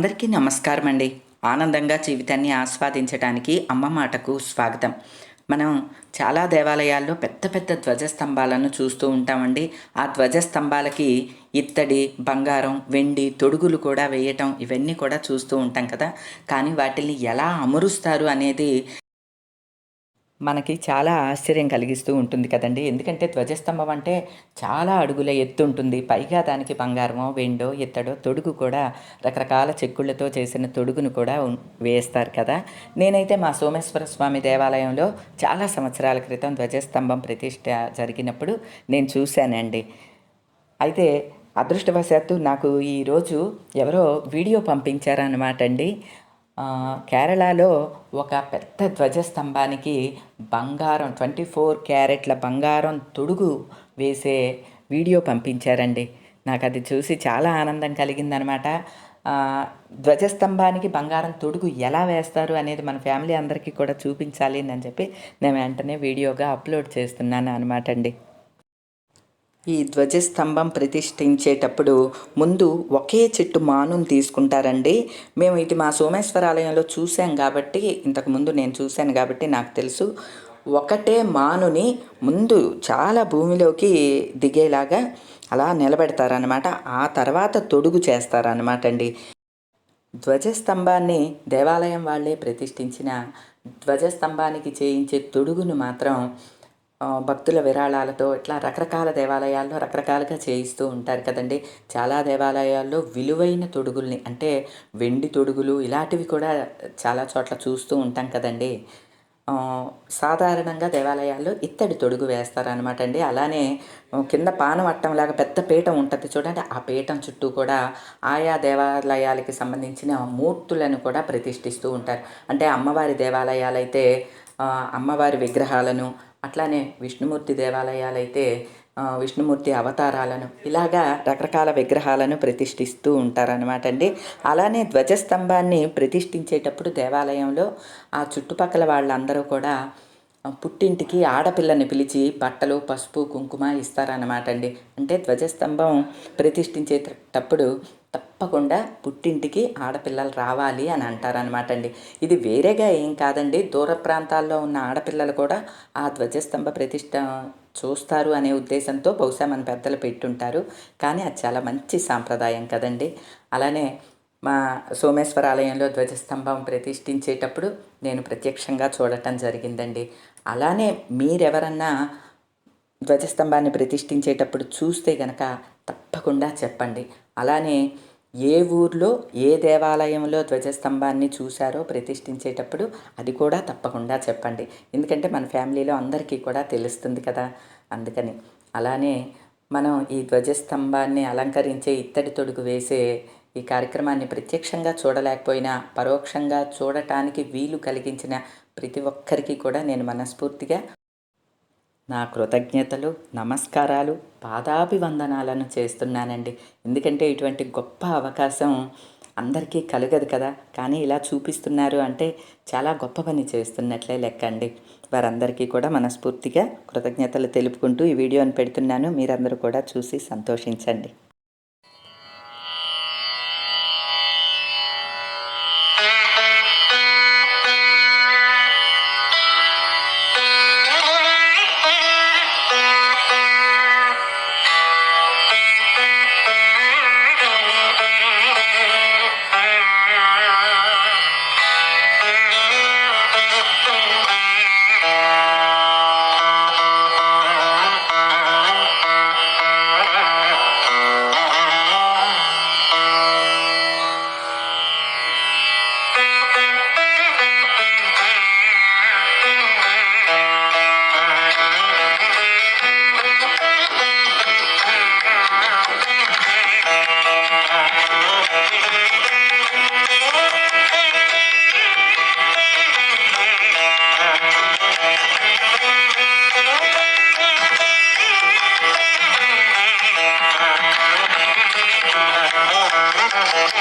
అందరికీ నమస్కారం అండి ఆనందంగా జీవితాన్ని ఆస్వాదించడానికి అమ్మ మాటకు స్వాగతం. మనం చాలా దేవాలయాల్లో పెద్ద పెద్ద ధ్వజస్తంభాలను చూస్తూ ఉంటామండి. ఆ ధ్వజస్తంభాలకి ఇత్తడి బంగారం వెండి తొడుగులు కూడా వేయటం ఇవన్నీ కూడా చూస్తూ ఉంటాం కదా. కానీ వాటిని ఎలా అమరుస్తారు అనేది మనకి చాలా ఆశ్చర్యం కలిగిస్తూ ఉంటుంది కదండి. ఎందుకంటే ధ్వజస్తంభం అంటే చాలా అడుగుల ఎత్తు ఉంటుంది. పైగా దానికి బంగారమో వెండో ఎత్తడో తొడుగు కూడా రకరకాల చెక్కుళ్ళతో చేసిన తొడుగును కూడా వేస్తారు కదా. నేనైతే మా సోమేశ్వర స్వామి దేవాలయంలో చాలా సంవత్సరాల క్రితం ధ్వజస్తంభం ప్రతిష్ట జరిగినప్పుడు నేను చూశానండి. అయితే అదృష్టవశాత్తు నాకు ఈరోజు ఎవరో వీడియో పంపించారన్నమాట అండి. కేరళలో ఒక పెద్ద ధ్వజస్తంభానికి బంగారం ట్వంటీ ఫోర్ క్యారెట్ల బంగారం తొడుగు వేసే వీడియో పంపించారండి. నాకు అది చూసి చాలా ఆనందం కలిగిందనమాట. అనమాట ధ్వజస్తంభానికి బంగారం తొడుగు ఎలా వేస్తారు అనేది మన ఫ్యామిలీ అందరికీ కూడా చూపించాలి అని చెప్పి నేను వెంటనే వీడియోగా అప్లోడ్ చేస్తున్నాను అనమాట అండి. ఈ ధ్వజస్తంభం ప్రతిష్ఠించేటప్పుడు ముందు ఒకే చెట్టు మానుని తీసుకుంటారండి. మేము ఇది మా సోమేశ్వరాలయంలో చూసాం కాబట్టి ఇంతకుముందు నేను చూశాను కాబట్టి నాకు తెలుసు. ఒకటే మానుని ముందు చాలా భూమిలోకి దిగేలాగా అలా నిలబెడతారనమాట ఆ తర్వాత తొడుగు చేస్తారనమాట అండి ధ్వజస్తంభాన్ని దేవాలయం వాళ్ళే ప్రతిష్ఠించిన ధ్వజస్తంభానికి చేయించే తొడుగును మాత్రం భక్తుల విరాళాలతో ఇట్లా రకరకాల దేవాలయాల్లో రకరకాలుగా చేయిస్తూ ఉంటారు కదండి. చాలా దేవాలయాల్లో విలువైన తొడుగుల్ని అంటే వెండి తొడుగులు ఇలాంటివి కూడా చాలా చోట్ల చూస్తూ ఉంటాం కదండి. సాధారణంగా దేవాలయాల్లో ఇత్తడి తొడుగు వేస్తారనమాట అండి. అలానే కింద పానవట్టం లాగా పెద్ద పీఠం ఉంటుంది చూడండి. ఆ పీఠం చుట్టూ కూడా ఆయా దేవాలయాలకి సంబంధించిన మూర్తులను కూడా ప్రతిష్ఠిస్తూ ఉంటారు. అంటే అమ్మవారి దేవాలయాలైతే అమ్మవారి విగ్రహాలను అట్లానే విష్ణుమూర్తి దేవాలయాలైతే విష్ణుమూర్తి అవతారాలను ఇలాగా రకరకాల విగ్రహాలను ప్రతిష్ఠిస్తూ ఉంటారనమాట అండి. అలానే ధ్వజస్తంభాన్ని ప్రతిష్ఠించేటప్పుడు దేవాలయంలో ఆ చుట్టుపక్కల వాళ్ళందరూ కూడా పుట్టింటికి ఆడపిల్లని పిలిచి బట్టలు పసుపు కుంకుమ ఇస్తారన్నమాట అండి అంటే ధ్వజస్తంభం ప్రతిష్ఠించేటప్పుడు తప్పకుండా పుట్టింటికి ఆడపిల్లలు రావాలి అని అంటారనమాట అండి ఇది వేరేగా ఏం కాదండి. దూర ప్రాంతాల్లో ఉన్న ఆడపిల్లలు కూడా ఆ ధ్వజస్తంభ ప్రతిష్ట చూస్తారు అనే ఉద్దేశంతో బహుశా మన పెద్దలు పెట్టుంటారు. కానీ అది చాలా మంచి సాంప్రదాయం కదండి. అలానే మా సోమేశ్వర ఆలయంలో ధ్వజస్తంభం ప్రతిష్ఠించేటప్పుడు నేను ప్రత్యక్షంగా చూడటం జరిగిందండి. అలానే మీరెవరన్నా ధ్వజస్తంభాన్ని ప్రతిష్ఠించేటప్పుడు చూస్తే గనక తప్పకుండా చెప్పండి. అలానే ఏ ఊర్లో ఏ దేవాలయంలో ధ్వజస్తంభాన్ని చూశారో ప్రతిష్ఠించేటప్పుడు అది కూడా తప్పకుండా చెప్పండి. ఎందుకంటే మన ఫ్యామిలీలో అందరికీ కూడా తెలుస్తుంది కదా అందుకని. అలానే మనం ఈ ధ్వజస్తంభాన్ని అలంకరించే ఇత్తడి తొడుగు వేసే ఈ కార్యక్రమాన్ని ప్రత్యక్షంగా చూడలేకపోయినా పరోక్షంగా చూడటానికి వీలు కలిగించిన ప్రతి ఒక్కరికి కూడా నేను మనస్ఫూర్తిగా నా కృతజ్ఞతలు నమస్కారాలు పాదాభివందనాలను చేస్తున్నానండి. ఎందుకంటే ఇటువంటి గొప్ప అవకాశం అందరికీ కలగదు కదా. కానీ ఇలా చూపిస్తున్నారు అంటే చాలా గొప్ప పని చేస్తున్నట్లే లెక్కండి వారందరికీ కూడా మనస్ఫూర్తిగా కృతజ్ఞతలు తెలుపుకుంటూ ఈ వీడియోని పెడుతున్నాను. మీరందరూ కూడా చూసి సంతోషించండి. Uh-huh.